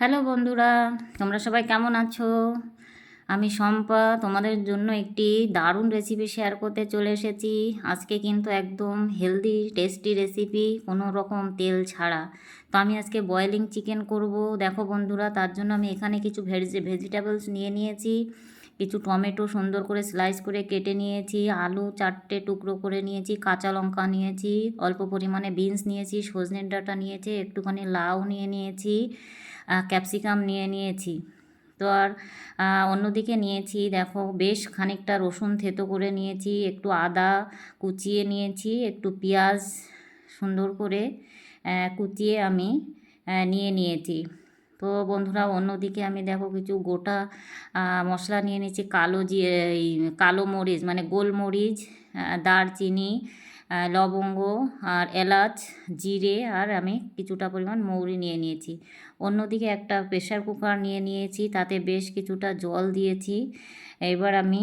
Hello বন্ধুরা, তোমরা সবাই কেমন আছো? আমি শম্পা, তোমাদের জন্য একটি দারুণ রেসিপি শেয়ার করতে চলে এসেছি। আজকে কিন্তু একদম হেলদি টেস্টি রেসিপি কোনো রকম তেল ছাড়া। তো আমি আজকে বয়েলিং চিকেন করব। দেখো বন্ধুরা, তার জন্য আমি এখানে কিছু ভেজি ভেজিটেবলস নিয়ে নিয়েছি। কিছু টমেটো সুন্দর করে স্লাইস করে কেটে নিয়েছি। আলু চারটে টুকরো করে নিয়েছি, কাঁচা লঙ্কা নিয়েছি, অল্প পরিমাণে বিনস নিয়েছি সজনের ডাঁটা নিয়েছি, একটুখানি লাউ নিয়ে নিয়েছি। ক্যাপসিকাম নিয়ে নিয়েছি। তো আর অন্যদিকে নিয়েছি, দেখো, বেশ খানিকটা রসুন থেতো করে নিয়েছি, একটু আদা কুচিয়ে নিয়েছি, একটু পেঁয়াজ সুন্দর করে কুচিয়ে আমি নিয়ে নিয়েছি। তো বন্ধুরা, অন্যদিকে আমি দেখো কিছু গোটা মশলা নিয়ে নিয়েছি, কালো জিরে কালো মরিচ মানে গোলমরিচ দারচিনি লবঙ্গ আর এলাচ, জিরে আর আমি কিছুটা পরিমাণ মৌরি নিয়ে নিয়েছি। অন্যদিকে একটা প্রেশার কুকার নিয়ে নিয়েছি, তাতে বেশ কিছুটা জল দিয়েছি। এবার আমি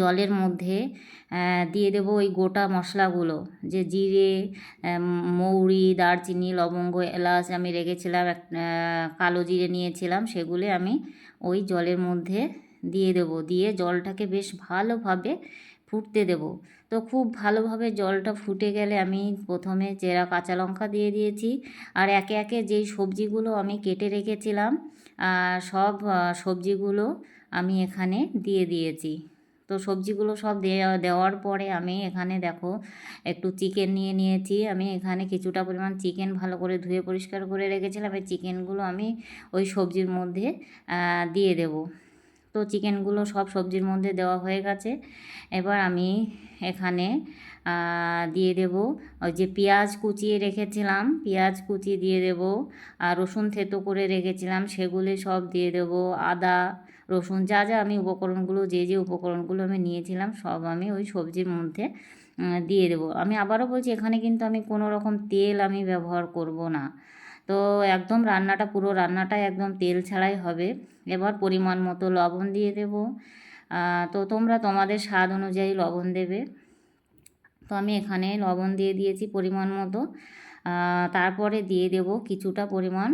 জলের মধ্যে দিয়ে দেবো ওই গোটা মশলাগুলো। যে জিরে মৌরি, দারচিনি, লবঙ্গ, এলাচ আমি রেখেছিলাম কালো জিরে নিয়েছিলাম, সেগুলি আমি ওই জলের মধ্যে দিয়ে দেবো। দিয়ে জলটাকে বেশ ভালোভাবে ফুটতে দেব। তো খুব ভালোভাবে জলটা ফুটে গেলে আমি প্রথমে চেরা কাঁচা লঙ্কা দিয়ে দিয়েছি। আর একে একে যেই সবজিগুলো আমি কেটে রেখেছিলাম সব সবজিগুলো আমি এখানে দিয়ে দিয়েছি। তো সবজিগুলো সব দেওয়া দেওয়ার পরে আমি এখানে দেখো, একটু চিকেন নিয়ে নিয়েছি। আমি এখানে কিছুটা পরিমাণ চিকেন ভালো করে ধুয়ে পরিষ্কার করে রেখেছিলাম। এই চিকেনগুলো আমি ওই সবজির মধ্যে দিয়ে দেবো। তো চিকেনগুলো সব সবজির মধ্যে দেওয়া হয়ে গেছে। এবার আমি এখানে দিয়ে দেব ওই যে পেঁয়াজ কুচিয়ে রেখেছিলাম। পেঁয়াজ কুচি দিয়ে দেব আর রসুন থেতো করে রেখেছিলাম। সেগুলি সব দিয়ে দেব, আদা, রসুন, যা যা আমি উপকরণগুলো, যে যে উপকরণগুলো আমি নিয়েছিলাম, সব আমি ওই সবজির মধ্যে দিয়ে দেবো। আমি আবারও বলছি, এখানে কিন্তু আমি কোনো রকম তেল আমি ব্যবহার করব না। তো একদম রান্নাটা, পুরো রান্নাটাই একদম তেল ছাড়াই হবে। এবার পরিমাণ মতো লবণ দিয়ে দেব। তো তোমরা তোমাদের স্বাদ অনুযায়ী লবণ দেবে। তো আমি এখানে লবণ দিয়ে দিয়েছি পরিমাণ মতো। তারপরে দিয়ে দেব কিছুটা পরিমাণ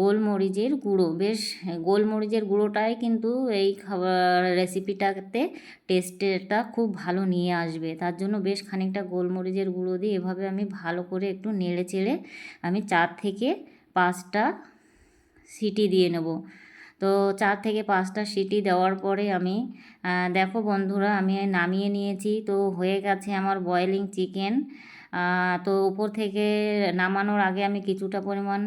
গোলমরিচের গুঁড়ো। বেশ, গোলমরিচের গুঁড়োটাই কিন্তু এই খাবার, রেসিপিটাতে টেস্টেরটা খুব ভালো নিয়ে আসবে। তার জন্য বেশ খানিকটা গোলমরিচের গুঁড়ো দিয়ে এভাবে আমি ভালো করে একটু নেড়ে চেড়ে আমি চার থেকে পাঁচটা সিটি দিয়ে নেব। তো চার থেকে পাঁচটা সিটি দেওয়ার পরে আমি দেখো বন্ধুরা, আমি নামিয়ে নিয়েছি। তো হয়ে গেছে আমার বয়েলিং চিকেন তো উপর থেকে নামানোর আগে আমি কিছুটা পরিমাণ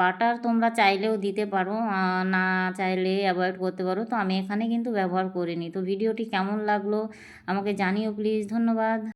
বাটার তোমরা চাইলেও দিতে পারো না চাইলে অ্যাভয়েড করতে পারো। তো আমি এখানে কিন্তু ব্যবহার করিনি। তো ভিডিওটি কেমন লাগল আমাকে জানিও প্লিজ ধন্যবাদ।